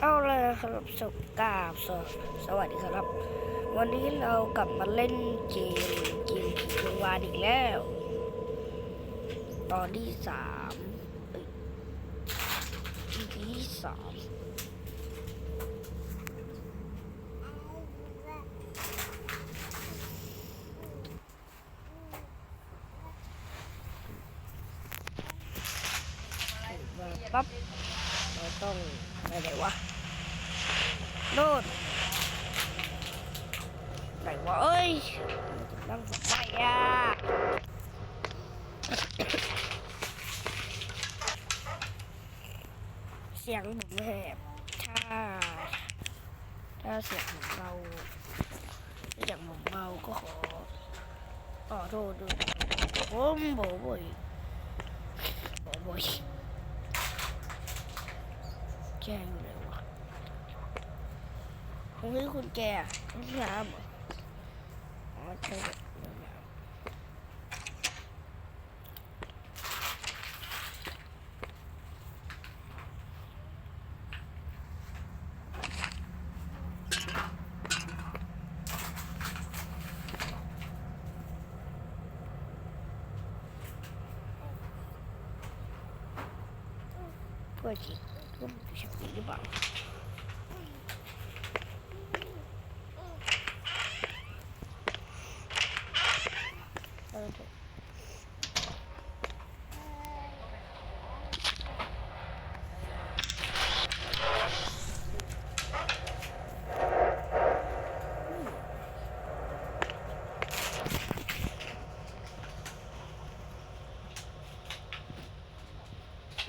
เอาเลยครับสวัสดีครับสวสวัสดีครับ วันนี้เรากลับมาเล่นเกมเกมผีกลางวานอีกแล้ว ตอนที่สามอ้ย EP ที่สามปั๊บ ต้องไปไหนวะโน่ไหนวะเอ้ยนั่งไฟอะเสียงผมแหบถ้า ถ้าเสียงผมเบาถ้าเสียงผมเบาก็ขอขอโทษด้วยผมโบบ่อยโบบ่อย แกอยู่ไหนวะตรงนี้คุณแกห้องน้ำเหรออ๋อใช่ห้อง เพื่อจิตก็ไม่ใช่หรือเปล่า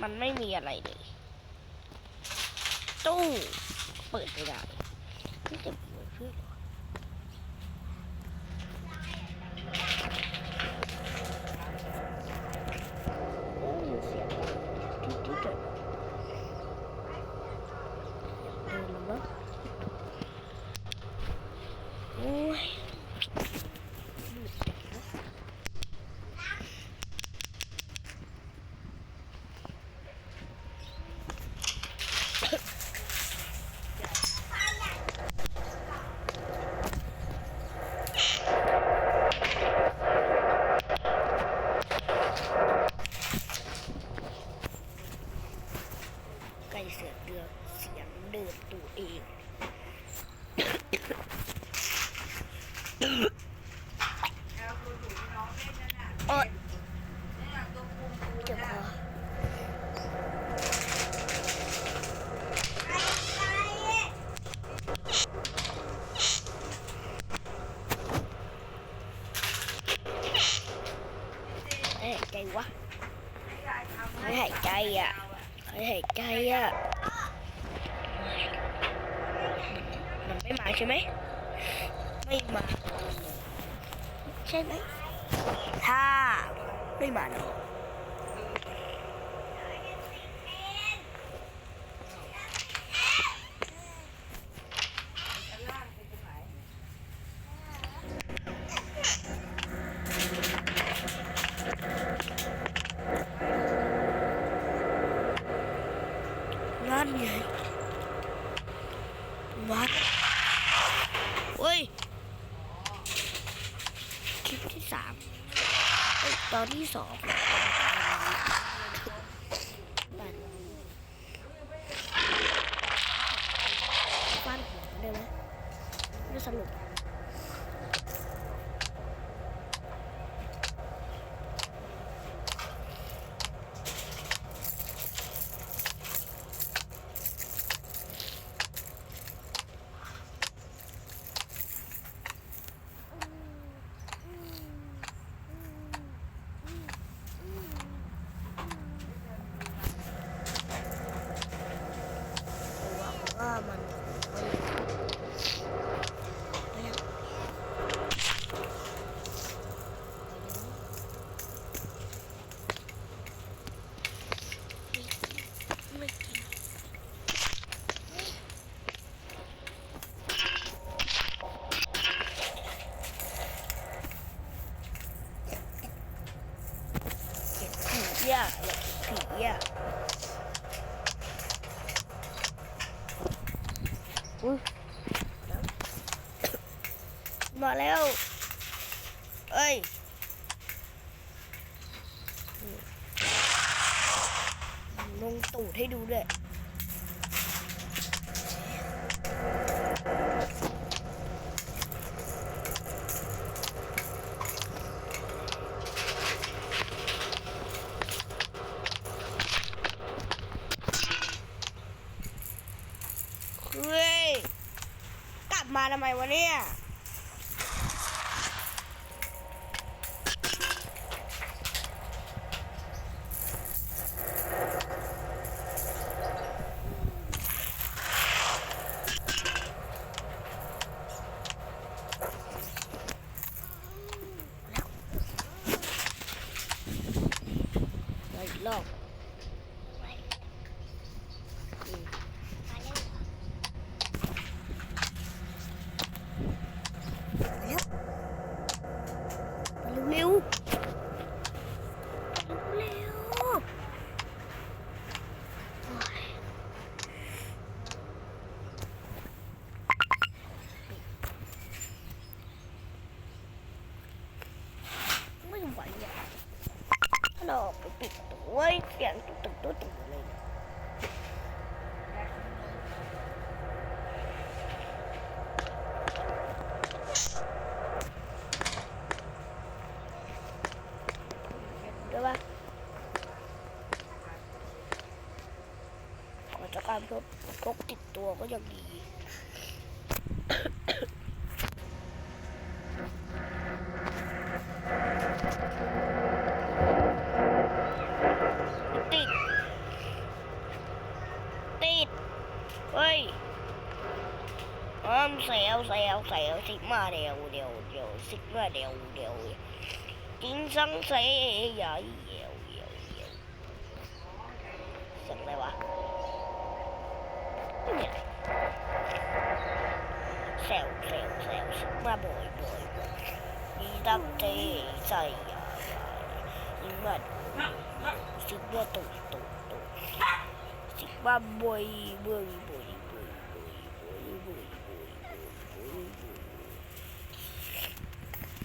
มันไม่มีอะไรเลย ตู้ เปิดไม่ได้ที่จะเปิดเพื่ออะไรวะโอ้ยเสียงจุดจุดจุดเดินแล้วมั้งโอ้ยไก่เสือกเดือเสียงเดินตัวเองโอ๊ยเจ็บคอเอ้ยใจวะไม่ หายใจอะไม่หายใจอะ มันไม่มาใช่ไหม ไม่มา ใช่ไหม ถ้าไม่มาเนาะนั่นไง วัดเฮ้ย คลิปที่สามเอ้ยตอนที่สองบ้านฟันหัวได้ไหมไม่สนุก อะอยากผีอะอุ้ยมาแล้วเอ้ยลงตูดให้ดูด้วย ใหม่วะเนี่ย ถ้าเราออกตัวไว้ยเสียงตุกตุกตุกตุ๊กเลยนะได้ปะขอจากการพกพกติดตัวก็ยังดี 食都係掉掉嘅，點生死有有有有，食咩話？咩嚟？sell sell sell 食咩妹妹妹？依得地制呀呀，點乜？食咩毒毒毒？食咩妹妹妹？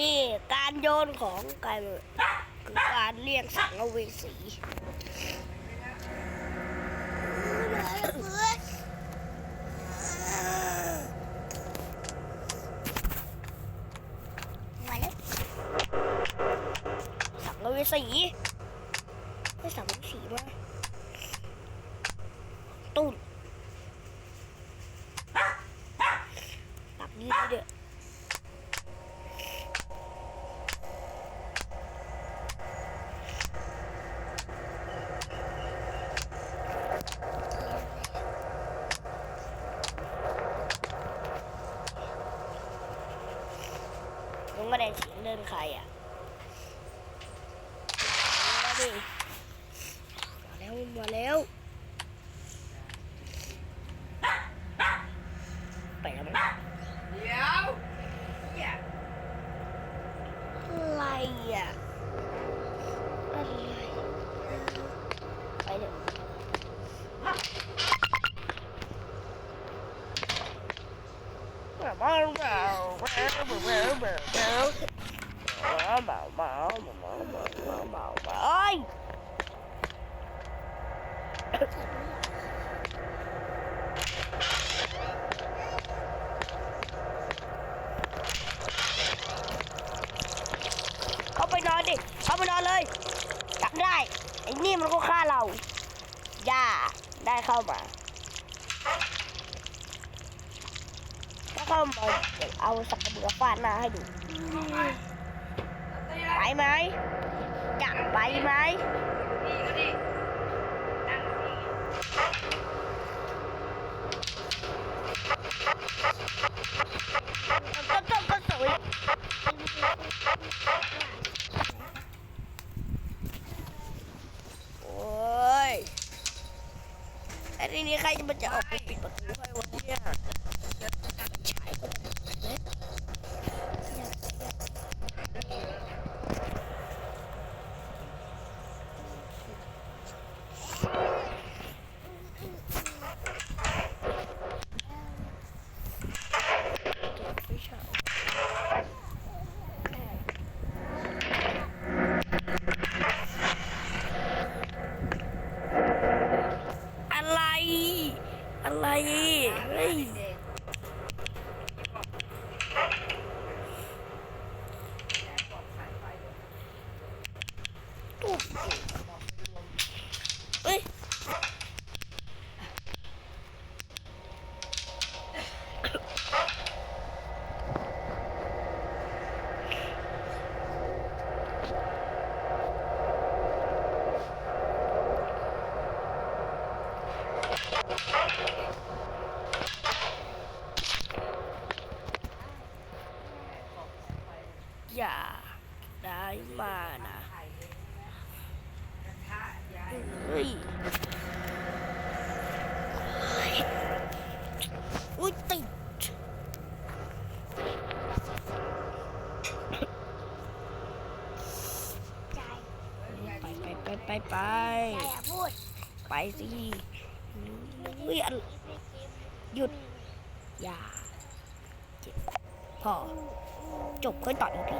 นี่การโยนของกันคือการเรียกสังเวสีมาแล้วสังเวสีไม่สังเวสีมาตุ้นปักยืดเด้อ มึงไม่ได้เสียงเดินใครอะมาดิมาแล้วมาแล้ว ไปแล้วมั้งเดี๋ยวเนี่ยอะไรอะอะไรไปเลยมามามามาม เอ้ยเข้าไปนอนดิ เข้าไปนอนเลยจับได้ ไอ้นี่มันก็ฆ่าเราอย่า ได้เข้ามา มเอาเดี๋ยวเอาสักกระเบือฟาดหน้าให้ดูไปไหมจะไปไหมก็ดินั่งนี่ก็ต้องก็สวยโอ้ยไอ้ทีนี้ใครจะมันจะออกไปปิดประตูให้วะเนี่ยใช่ก็จะเอ๊ะไม่ใช่ อะไร อะไรเฮ้ย เฮ้ย อย่าได้มานะ กระทะยาย เฮ้ย อุ้ยติดไปไป ไปไปไป อย่าพูดไปสิเวียนหยุด อย่าเจ็บพอ จบค่อยต่อยพี่